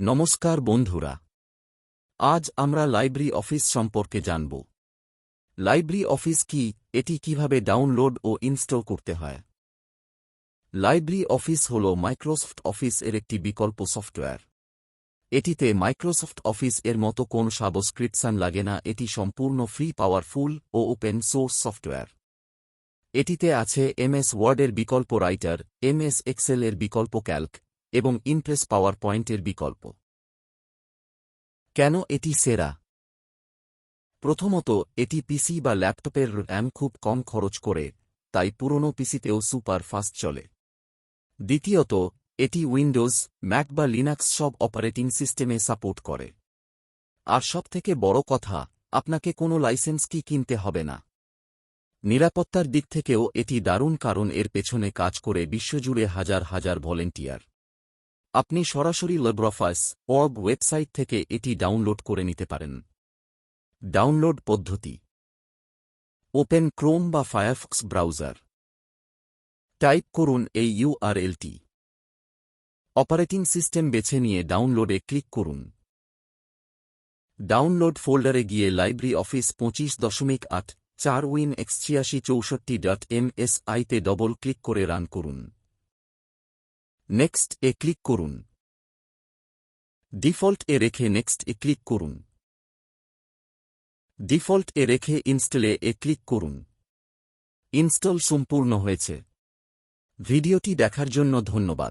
নমস্কার বন্ধুরা। আজ আমরা লাইব্রেরি অফিস সম্পর্কে জানব। লাইব্রেরি অফিস কি, এটি কীভাবে ডাউনলোড ও ইনস্টল করতে হয়? লাইব্রেরি অফিস হল মাইক্রোসফট অফিস এর একটি বিকল্প সফটওয়্যার। এটিতে মাইক্রোসফট অফিস এর মতো কোন সাবস্ক্রিপশন লাগে না, এটি সম্পূর্ণ ফ্রি, পাওয়ারফুল ও ওপেন সোর্স সফটওয়্যার। এটিতে আছে এমএস ওয়ার্ডের বিকল্প রাইটার, এমএস এক্সেল এর বিকল্প ক্যালক এবং ইমপ্রেস পাওয়ার পয়েন্টের বিকল্প। কেন এটি সেরা? প্রথমত, এটি পিসি বা ল্যাপটপের র্যাম খুব কম খরচ করে, তাই পুরনো পিসিতেও সুপার ফাস্ট চলে। দ্বিতীয়ত, এটি উইন্ডোজ, ম্যাক বা লিনাক্স সব অপারেটিং সিস্টেমে সাপোর্ট করে। আর সবথেকে বড় কথা, আপনাকে কোনো লাইসেন্স কি কিনতে হবে না। নিরাপত্তার দিক থেকেও এটি দারুণ কারণ এর পেছনে কাজ করে বিশ্বজুড়ে হাজার হাজার ভলেন্টিয়ার। আপনি সরাসরি লব্রফাস অর্ব ওয়েবসাইট থেকে এটি ডাউনলোড করে নিতে পারেন। ডাউনলোড পদ্ধতি। ওপেন ক্রোম বা ফায়ারফক্স ব্রাউজার টাইপ করুন এই ইউআরএলটি অপারেটিং সিস্টেম বেছে নিয়ে ডাউনলোডে ক্লিক করুন। ডাউনলোড ফোল্ডারে গিয়ে লাইব্রেরি অফিস পঁচিশ দশমিক আট চার উইন এক্স ছিয়াশি চৌষট্টি ডট এম এস আইতে ডবল ক্লিক করে রান করুন। নেক্সট এ ক্লিক করুন। ডিফল্ট এ রেখে নেক্সট এ ক্লিক করুন। ডিফল্ট এ রেখে ইনস্টলে এ ক্লিক করুন। ইনস্টল সম্পূর্ণ হয়েছে। ভিডিওটি দেখার জন্য ধন্যবাদ।